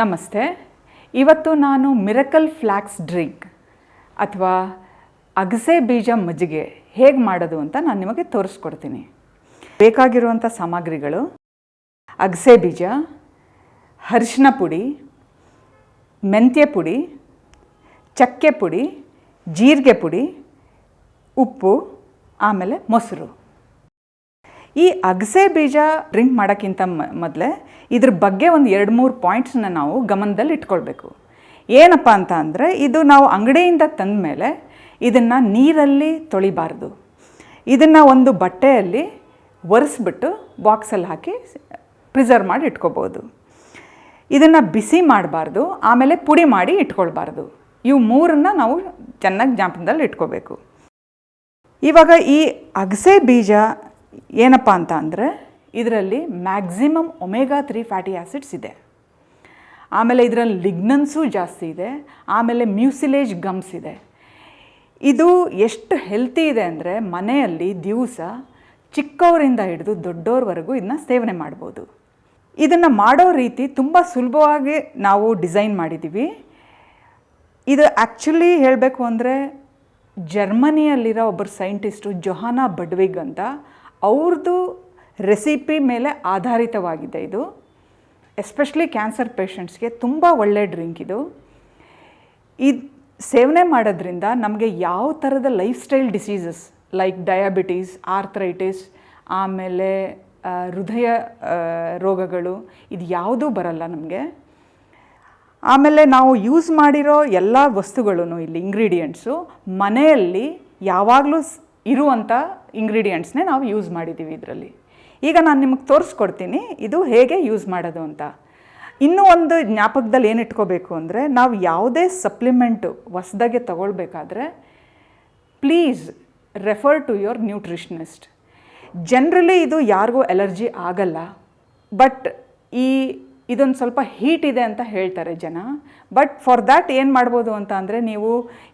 ನಮಸ್ತೆ. ಇವತ್ತು ನಾನು ಮಿರಕಲ್ ಫ್ಲ್ಯಾಕ್ಸ್ ಡ್ರಿಂಕ್ ಅಥವಾ ಅಗಸೆ ಬೀಜ ಮಜ್ಜಿಗೆ ಹೇಗೆ ಮಾಡೋದು ಅಂತ ನಾನು ನಿಮಗೆ ತೋರಿಸ್ಕೊಡ್ತೀನಿ. ಬೇಕಾಗಿರುವಂಥ ಸಾಮಗ್ರಿಗಳು, ಅಗಸೆ ಬೀಜ, ಅರಿಶಿನ ಪುಡಿ, ಮೆಂತ್ಯ ಪುಡಿ, ಚಕ್ಕೆ ಪುಡಿ, ಜೀರಿಗೆ ಪುಡಿ, ಉಪ್ಪು, ಆಮೇಲೆ ಮೊಸರು. ಈ ಅಗಸೆ ಬೀಜ ಡ್ರಿಂಕ್ ಮಾಡೋಕ್ಕಿಂತ ಮೊದಲೇ ಇದ್ರ ಬಗ್ಗೆ ಒಂದು ಎರಡು ಮೂರು ಪಾಯಿಂಟ್ಸನ್ನ ನಾವು ಗಮನದಲ್ಲಿ ಇಟ್ಕೊಳ್ಬೇಕು. ಏನಪ್ಪ ಅಂತ ಅಂದರೆ ಇದು ನಾವು ಅಂಗಡಿಯಿಂದ ತಂದ ಮೇಲೆ ಇದನ್ನು ನೀರಲ್ಲಿ ತೊಳಿಬಾರ್ದು. ಇದನ್ನು ಒಂದು ಬಟ್ಟೆಯಲ್ಲಿ ಒರೆಸ್ಬಿಟ್ಟು ಬಾಕ್ಸಲ್ಲಿ ಹಾಕಿ ಪ್ರಿಸರ್ವ್ ಮಾಡಿ ಇಟ್ಕೋಬೋದು. ಇದನ್ನು ಬಿಸಿ ಮಾಡಬಾರ್ದು, ಆಮೇಲೆ ಪುಡಿ ಮಾಡಿ ಇಟ್ಕೊಳ್ಬಾರ್ದು. ಇವು ಮೂರನ್ನು ನಾವು ಚೆನ್ನಾಗಿ ಜ್ಞಾಪನದಲ್ಲಿ ಇಟ್ಕೋಬೇಕು. ಇವಾಗ ಈ ಅಗಸೆ ಬೀಜ ಏನಪ್ಪ ಅಂತ ಅಂದರೆ ಇದರಲ್ಲಿ maximum omega three fatty acids ಇದೆ. ಆಮೇಲೆ ಇದರಲ್ಲಿ ಲಿಗ್ನನ್ಸು ಜಾಸ್ತಿ ಇದೆ. ಆಮೇಲೆ ಮ್ಯೂಸಿಲೇಜ್ ಗಮ್ಸ್ ಇದೆ. ಇದು ಎಷ್ಟು ಹೆಲ್ತಿ ಇದೆ ಅಂದರೆ ಮನೆಯಲ್ಲಿ ದಿವಸ ಚಿಕ್ಕವರಿಂದ ಹಿಡಿದು ದೊಡ್ಡವ್ರವರೆಗೂ ಇದನ್ನ ಸೇವನೆ ಮಾಡ್ಬೋದು. ಇದನ್ನು ಮಾಡೋ ರೀತಿ ತುಂಬ ಸುಲಭವಾಗಿ ನಾವು ಡಿಸೈನ್ ಮಾಡಿದ್ದೀವಿ ಇದು ಆ್ಯಕ್ಚುಲಿ ಹೇಳಬೇಕು ಅಂದರೆ ಜರ್ಮನಿಯಲ್ಲಿರೋ ಒಬ್ಬರು ಸೈಂಟಿಸ್ಟು ಜೊಹಾನಾ ಬಡ್ವಿಗ್ ಅಂತ ಅವ್ರದ್ದು ರೆಸಿಪಿ ಮೇಲೆ ಆಧಾರಿತವಾಗಿದೆ ಇದು. ಎಸ್ಪೆಷಲಿ ಕ್ಯಾನ್ಸರ್ ಪೇಷಂಟ್ಸ್ಗೆ ತುಂಬ ಒಳ್ಳೆಯ ಡ್ರಿಂಕ್ ಇದು. ಇದು ಸೇವನೆ ಮಾಡೋದ್ರಿಂದ ನಮಗೆ ಯಾವ ಥರದ lifestyle diseases like diabetes, arthritis, ಆಮೇಲೆ ಹೃದಯ ರೋಗಗಳು ಇದು ಯಾವುದೂ ಬರಲ್ಲ ನಮಗೆ. ಆಮೇಲೆ ನಾವು ಯೂಸ್ ಮಾಡಿರೋ ಎಲ್ಲ ವಸ್ತುಗಳು ಇಲ್ಲಿ ಇಂಗ್ರೀಡಿಯೆಂಟ್ಸು ಮನೆಯಲ್ಲಿ ಯಾವಾಗಲೂ ಇರುವಂಥ ಇಂಗ್ರೀಡಿಯೆಂಟ್ಸ್ನೇ ನಾವು ಯೂಸ್ ಮಾಡಿದ್ದೀವಿ ಇದರಲ್ಲಿ. ಈಗ ನಾನು ನಿಮಗೆ ತೋರಿಸ್ಕೊಡ್ತೀನಿ, ಇದು ಹೇಗೆ ಯೂಸ್ ಮಾಡೋದು ಅಂತ. ಇನ್ನೂ ಒಂದು ಜ್ಞಾಪಕದಲ್ಲಿ ಏನು ಇಟ್ಕೋಬೇಕು ಅಂದರೆ, ನಾವು ಯಾವುದೇ ಸಪ್ಲಿಮೆಂಟು ಹೊಸ್ದಾಗೆ ತಗೊಳ್ಬೇಕಾದ್ರೆ please refer to your nutritionist generally ಇದು ಯಾರಿಗೂ ಎಲರ್ಜಿ ಆಗಲ್ಲ ಬಟ್ ಈ ಇದೊಂದು ಸ್ವಲ್ಪ ಹೀಟ್ ಇದೆ ಅಂತ ಹೇಳ್ತಾರೆ ಜನ. ಬಟ್ ಫಾರ್ ದ್ಯಾಟ್ ಏನು ಮಾಡ್ಬೋದು ಅಂತ ಅಂದರೆ ನೀವು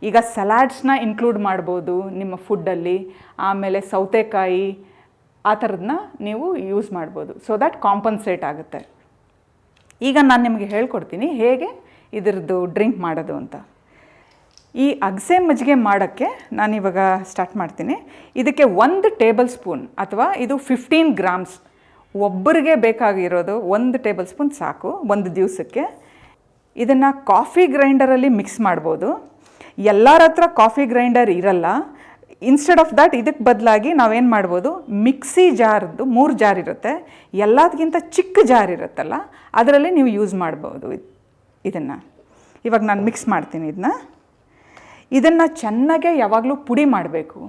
ಈಗ ಸಲಾಡ್ಸ್ನ ಇನ್ಕ್ಲೂಡ್ ಮಾಡ್ಬೋದು ನಿಮ್ಮ ಫುಡ್ಡಲ್ಲಿ ಆಮೇಲೆ ಸೌತೆಕಾಯಿ, ಆ ಥರದನ್ನ ನೀವು ಯೂಸ್ ಮಾಡ್ಬೋದು. ಸೊ ದ್ಯಾಟ್ ಕಾಂಪನ್ಸೇಟ್ ಆಗುತ್ತೆ. ಈಗ ನಾನು ನಿಮಗೆ ಹೇಳ್ಕೊಡ್ತೀನಿ ಹೇಗೆ ಇದರದ್ದು ಡ್ರಿಂಕ್ ಮಾಡೋದು ಅಂತ. ಈ ಅಗಸೆ ಮಜ್ಜಿಗೆ ಮಾಡೋಕ್ಕೆ ನಾನಿವಾಗ ಸ್ಟಾರ್ಟ್ ಮಾಡ್ತೀನಿ. ಇದಕ್ಕೆ ಒಂದು ಟೇಬಲ್ ಸ್ಪೂನ್ ಅಥವಾ ಇದು ಫಿಫ್ಟೀನ್ ಗ್ರಾಮ್ಸ್ ಒಬ್ಬರಿಗೆ ಬೇಕಾಗಿರೋದು ಒಂದು ಟೇಬಲ್ ಸ್ಪೂನ್ ಸಾಕು, ಒಂದು ದಿವಸಕ್ಕೆ. ಇದನ್ನು ಕಾಫಿ ಗ್ರೈಂಡರಲ್ಲಿ ಮಿಕ್ಸ್ ಮಾಡ್ಬೋದು. ಎಲ್ಲರ ಹತ್ರ ಕಾಫಿ ಗ್ರೈಂಡರ್ ಇರಲ್ಲ. ಇನ್ಸ್ಟೆಡ್ ಆಫ್ ದ್ಯಾಟ್ ಇದಕ್ಕೆ ಬದಲಾಗಿ ನಾವೇನು ಮಾಡ್ಬೋದು? ಮಿಕ್ಸಿ ಜಾರ್ದು ಮೂರು ಜಾರ್ ಇರುತ್ತೆ. ಎಲ್ಲದಕ್ಕಿಂತ ಚಿಕ್ಕ ಜಾರ್ ಇರುತ್ತಲ್ಲ, ಅದರಲ್ಲಿ ನೀವು ಯೂಸ್ ಮಾಡ್ಬೋದು ಇದನ್ನು. ಇವಾಗ ನಾನು ಮಿಕ್ಸ್ ಮಾಡ್ತೀನಿ ಇದನ್ನ ಇದನ್ನು ಚೆನ್ನಾಗೆ ಯಾವಾಗಲೂ ಪುಡಿ ಮಾಡಬೇಕು.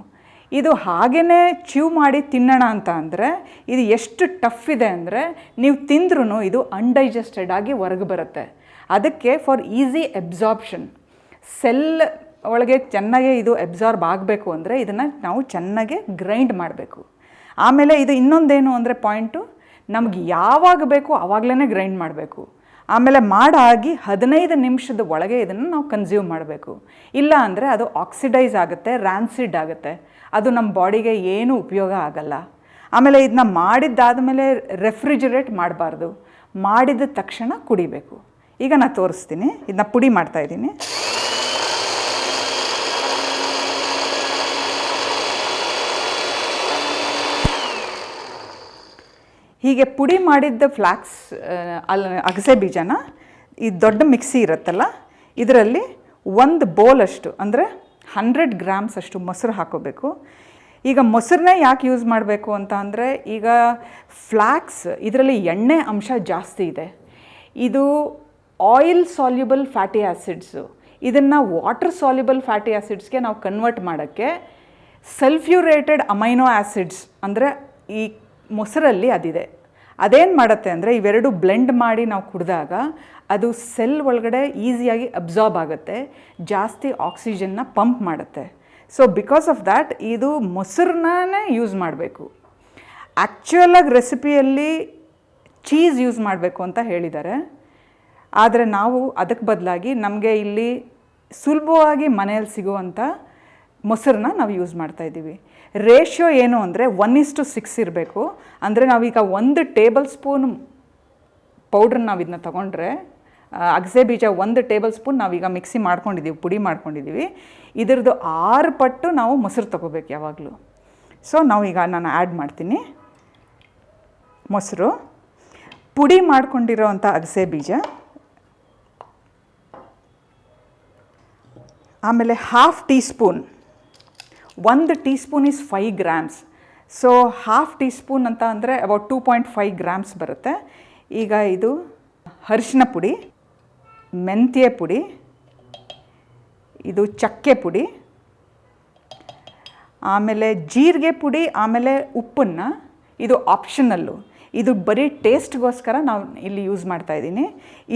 ಇದು ಹಾಗೇ ಚ್ಯೂ ಮಾಡಿ ತಿನ್ನೋಣ ಅಂತ ಅಂದರೆ ಇದು ಎಷ್ಟು ಟಫ್ ಇದೆ ಅಂದರೆ ನೀವು ತಿಂದ್ರೂ ಇದು ಅನ್ಡೈಜೆಸ್ಟೆಡ್ ಆಗಿ ಹೊರಗೆ ಬರುತ್ತೆ. ಅದಕ್ಕೆ ಫಾರ್ ಈಸಿ ಅಬ್ಸಾರ್ಪ್ಷನ್ ಸೆಲ್ ಒಳಗೆ ಚೆನ್ನಾಗೆ ಇದು ಅಬ್ಸಾರ್ಬ್ ಆಗಬೇಕು ಅಂದರೆ ಇದನ್ನು ನಾವು ಚೆನ್ನಾಗೆ ಗ್ರೈಂಡ್ ಮಾಡಬೇಕು. ಆಮೇಲೆ ಇದು ಇನ್ನೊಂದೇನು ಅಂದರೆ ಪಾಯಿಂಟು ನಮ್ಗೆ ಯಾವಾಗ ಬೇಕು ಆವಾಗಲೇ ಗ್ರೈಂಡ್ ಮಾಡಬೇಕು. ಆಮೇಲೆ ಮಾಡಾಗಿ ಹದಿನೈದು ನಿಮಿಷದ ಒಳಗೆ ಇದನ್ನು ನಾವು ಕನ್ಸ್ಯೂಮ್ ಮಾಡಬೇಕು. ಇಲ್ಲ ಅಂದರೆ ಅದು ಆಕ್ಸಿಡೈಸ್ ಆಗುತ್ತೆ ರ್ಯಾನ್ಸಿಡ್ ಆಗುತ್ತೆ. ಅದು ನಮ್ಮ ಬಾಡಿಗೆ ಏನೂ ಉಪಯೋಗ ಆಗಲ್ಲ. ಆಮೇಲೆ ಇದನ್ನ ಮಾಡಿದ್ದಾದ ಮೇಲೆ ರೆಫ್ರಿಜರೇಟ್ ಮಾಡಬಾರ್ದು. ಮಾಡಿದ ತಕ್ಷಣ ಕುಡಿಬೇಕು. ಈಗ ನಾನು ತೋರಿಸ್ತೀನಿ. ಇದನ್ನ ಪುಡಿ ಮಾಡ್ತಾ ಹೀಗೆ ಪುಡಿ ಮಾಡಿದ್ದ ಫ್ಲ್ಯಾಕ್ಸ್ ಅಲ್ಲಿ ಅಗಸೆ ಬೀಜನ ಈ ದೊಡ್ಡ ಮಿಕ್ಸಿ ಇರುತ್ತಲ್ಲ, ಇದರಲ್ಲಿ ಒಂದು ಬೋಲಷ್ಟು ಅಂದರೆ ಹಂಡ್ರೆಡ್ ಗ್ರಾಮ್ಸ್ ಅಷ್ಟು ಮೊಸರು ಹಾಕೋಬೇಕು. ಈಗ ಮೊಸರನ್ನೇ ಯಾಕೆ ಯೂಸ್ ಮಾಡಬೇಕು ಅಂತ ಅಂದರೆ, ಈಗ ಫ್ಲ್ಯಾಕ್ಸ್ ಇದರಲ್ಲಿ ಎಣ್ಣೆ ಅಂಶ ಜಾಸ್ತಿ ಇದೆ. ಇದು ಆಯಿಲ್ ಸಾಲ್ಯುಬಲ್ ಫ್ಯಾಟಿ ಆ್ಯಸಿಡ್ಸು ಇದನ್ನು ವಾಟರ್ ಸಾಲ್ಯುಬಲ್ ಫ್ಯಾಟಿ ಆ್ಯಸಿಡ್ಸ್ಗೆ ನಾವು ಕನ್ವರ್ಟ್ ಮಾಡೋಕ್ಕೆ ಸಲ್ಫ್ಯೂರೇಟೆಡ್ ಅಮೈನೋ ಆ್ಯಸಿಡ್ಸ್ ಅಂದರೆ ಈ ಮೊಸರಲ್ಲಿ ಅದಿದೆ. ಅದೇನು ಮಾಡುತ್ತೆ ಅಂದರೆ ಇವೆರಡು ಬ್ಲೆಂಡ್ ಮಾಡಿ ನಾವು ಕುಡಿದಾಗ ಅದು ಸೆಲ್ ಒಳಗಡೆ ಈಸಿಯಾಗಿ ಅಬ್ಸಾರ್ಬ್ ಆಗುತ್ತೆ, ಜಾಸ್ತಿ ಆಕ್ಸಿಜನ್ನ ಪಂಪ್ ಮಾಡುತ್ತೆ. ಸೊ ಬಿಕಾಸ್ ಆಫ್ ದ್ಯಾಟ್ ಇದು ಮೊಸರನ್ನೇ ಯೂಸ್ ಮಾಡಬೇಕು. ಆ್ಯಕ್ಚುಯಲಾಗಿ ರೆಸಿಪಿಯಲ್ಲಿ ಚೀಸ್ ಯೂಸ್ ಮಾಡಬೇಕು ಅಂತ ಹೇಳಿದ್ದಾರೆ ಆದರೆ ನಾವು ಅದಕ್ಕೆ ಬದಲಾಗಿ ನಮಗೆ ಇಲ್ಲಿ ಸುಲಭವಾಗಿ ಮನೆಯಲ್ಲಿ ಸಿಗುವಂಥ ಮೊಸರನ್ನ ನಾವು ಯೂಸ್ ಮಾಡ್ತಾ ಇದ್ದೀವಿ. ರೇಷಿಯೋ ಏನು ಅಂದರೆ ಒನ್ ಇಸ್ಟು ಸಿಕ್ಸ್ ಇರಬೇಕು. ಅಂದರೆ ನಾವೀಗ ಒಂದು ಟೇಬಲ್ ಸ್ಪೂನ್ ಪೌಡ್ರನ್ನ ನಾವು ಇದನ್ನ ತೊಗೊಂಡ್ರೆ ಅಗಸೆ ಬೀಜ ಒಂದು ಟೇಬಲ್ ಸ್ಪೂನ್ ನಾವೀಗ ಮಿಕ್ಸಿ ಮಾಡ್ಕೊಂಡಿದ್ದೀವಿ, ಪುಡಿ ಮಾಡ್ಕೊಂಡಿದ್ದೀವಿ. ಇದರದ್ದು ಆರು ಪಟ್ಟು ನಾವು ಮೊಸರು ತೊಗೋಬೇಕು ಯಾವಾಗಲೂ. ಸೊ ನಾವು ಈಗ ನಾನು ಆ್ಯಡ್ ಮಾಡ್ತೀನಿ. ಮೊಸರು. ಪುಡಿ ಮಾಡ್ಕೊಂಡಿರೋವಂಥ ಅಗಸೆ ಬೀಜ. ಆಮೇಲೆ ಹಾಫ್ ಟೀ ಸ್ಪೂನ್ ಒಂದು teaspoon is five grams so half teaspoon ಅಂತ ಅಂದರೆ about two point five grams ಬರುತ್ತೆ. ಈಗ ಇದು ಅರಿಶಿನ ಪುಡಿ, ಮೆಂತ್ಯ ಪುಡಿ, ಇದು ಚಕ್ಕೆ ಪುಡಿ, ಆಮೇಲೆ ಜೀರಿಗೆ ಪುಡಿ, ಆಮೇಲೆ ಉಪ್ಪನ್ನು, ಇದು ಆಪ್ಷನಲ್ಲು ಇದು ಬರೀ ಟೇಸ್ಟ್ಗೋಸ್ಕರ ನಾವು ಇಲ್ಲಿ ಯೂಸ್ ಮಾಡ್ತಾ ಇದ್ದೀನಿ.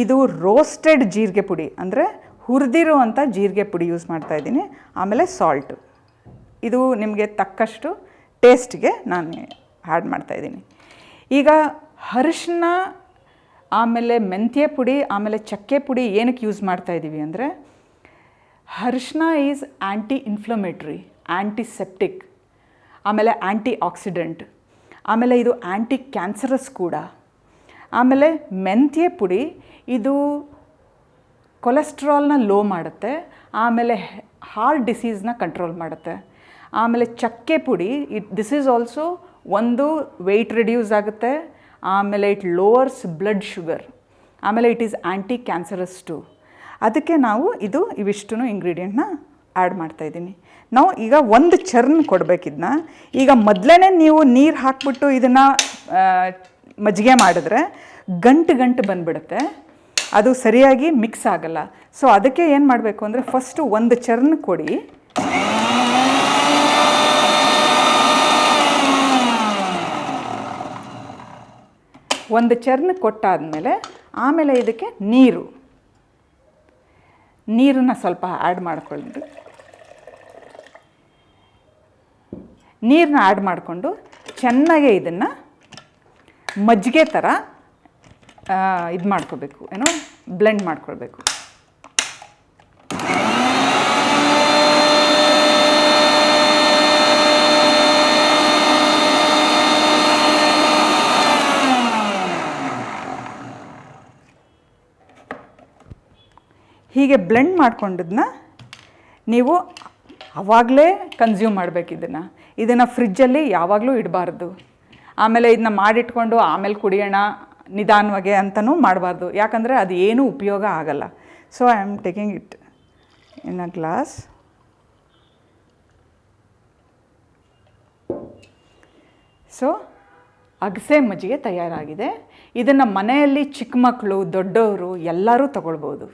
ಇದು ರೋಸ್ಟೆಡ್ ಜೀರಿಗೆ ಪುಡಿ ಅಂದರೆ ಹುರಿದಿರುವಂಥ ಜೀರಿಗೆ ಪುಡಿ ಯೂಸ್ ಮಾಡ್ತಾ ಇದ್ದೀನಿ. ಆಮೇಲೆ ಸಾಲ್ಟು ಇದು ನಿಮಗೆ ತಕ್ಕಷ್ಟು ಟೇಸ್ಟ್ಗೆ ನಾನು ಆ್ಯಡ್ ಮಾಡ್ತಾಯಿದ್ದೀನಿ ಈಗ ಅರಿಶಿನ, ಆಮೇಲೆ ಮೆಂತ್ಯ ಪುಡಿ, ಆಮೇಲೆ ಚಕ್ಕೆ ಪುಡಿ ಏನಕ್ಕೆ ಯೂಸ್ ಮಾಡ್ತಾ ಇದ್ದೀವಿ ಅಂದರೆ ಅರಿಶಿನ ಈಸ್ ಆ್ಯಂಟಿ ಇನ್ಫ್ಲಮೇಟ್ರಿ ಆ್ಯಂಟಿಸೆಪ್ಟಿಕ್, ಆಮೇಲೆ ಆ್ಯಂಟಿ ಆಕ್ಸಿಡೆಂಟ್ ಆಮೇಲೆ ಇದು ಆ್ಯಂಟಿ ಕ್ಯಾನ್ಸರಸ್ ಕೂಡ, ಆಮೇಲೆ ಮೆಂತ್ಯ ಪುಡಿ ಇದು ಕೊಲೆಸ್ಟ್ರಾಲ್ನ ಲೋ ಮಾಡುತ್ತೆ, ಆಮೇಲೆ ಹಾರ್ಟ್ ಡಿಸೀಸ್ನ ಕಂಟ್ರೋಲ್ ಮಾಡುತ್ತೆ. ಆಮೇಲೆ ಚಕ್ಕೆ ಪುಡಿ ಇಟ್ ದಿಸ್ ಈಸ್ ಆಲ್ಸೋ ಒಂದು ವೆಯ್ಟ್ ರಿಡ್ಯೂಸ್ ಆಗುತ್ತೆ. ಆಮೇಲೆ ಇಟ್ ಲೋವರ್ಸ್ ಬ್ಲಡ್ ಶುಗರ್ ಆಮೇಲೆ it is anti cancerous too ಅದಕ್ಕೆ ನಾವು ಇದು ಇವಿಷ್ಟು ಇಂಗ್ರೀಡಿಯೆಂಟ್ನ ಆ್ಯಡ್ ಮಾಡ್ತಾಯಿದ್ದೀನಿ ನಾವು ಈಗ ಒಂದು ಚರ್ನ್ ಕೊಡಬೇಕಿದ್ನ ಈಗ ಮೊದಲೇ ನೀವು ನೀರು ಹಾಕ್ಬಿಟ್ಟು ಇದನ್ನು ಮಜ್ಜಿಗೆ ಮಾಡಿದ್ರೆ ಗಂಟು ಗಂಟು ಬಂದುಬಿಡುತ್ತೆ. ಅದು ಸರಿಯಾಗಿ ಮಿಕ್ಸ್ ಆಗಲ್ಲ. ಸೊ ಅದಕ್ಕೆ ಏನು ಮಾಡಬೇಕು ಅಂದರೆ ಫಸ್ಟು ಒಂದು ಚರ್ನ್ ಕೊಡಿ. ಒಂದು ಚರ್ನ್ ಕೊಟ್ಟಾದಮೇಲೆ ಆಮೇಲೆ ಇದಕ್ಕೆ ನೀರು. ನೀರನ್ನ ಸ್ವಲ್ಪ ಆ್ಯಡ್ ಮಾಡಿಕೊಂಡು ನೀರನ್ನ ಆ್ಯಡ್ ಮಾಡಿಕೊಂಡು ಚೆನ್ನಾಗೆ ಇದನ್ನು ಮಜ್ಜಿಗೆ ಥರ ಇದು ಮಾಡ್ಕೋಬೇಕು. ಏನೋ ಬ್ಲೆಂಡ್ ಮಾಡ್ಕೊಳ್ಬೇಕು. ಹೀಗೆ ಬ್ಲೆಂಡ್ ಮಾಡ್ಕೊಂಡಿದ್ದನ್ನ ನೀವು ಆವಾಗಲೇ ಕನ್ಸ್ಯೂಮ್ ಮಾಡಬೇಕು ಇದನ್ನು. ಇದನ್ನು ಫ್ರಿಜ್ಜಲ್ಲಿ ಯಾವಾಗಲೂ ಇಡಬಾರ್ದು. ಆಮೇಲೆ ಇದನ್ನ ಮಾಡಿಟ್ಕೊಂಡು ಆಮೇಲೆ ಕುಡಿಯೋಣ ನಿಧಾನವಾಗಿ ಅಂತಲೂ ಮಾಡಬಾರ್ದು. ಯಾಕಂದರೆ ಅದು ಏನೂ ಉಪಯೋಗ ಆಗಲ್ಲ. So I am taking it in a glass so ಅಗಸೆ ಮಜ್ಜಿಗೆ ತಯಾರಾಗಿದೆ. ಇದನ್ನು ಮನೆಯಲ್ಲಿ ಚಿಕ್ಕ ಮಕ್ಕಳು ದೊಡ್ಡವರು ಎಲ್ಲರೂ ತಗೊಳ್ಬೋದು.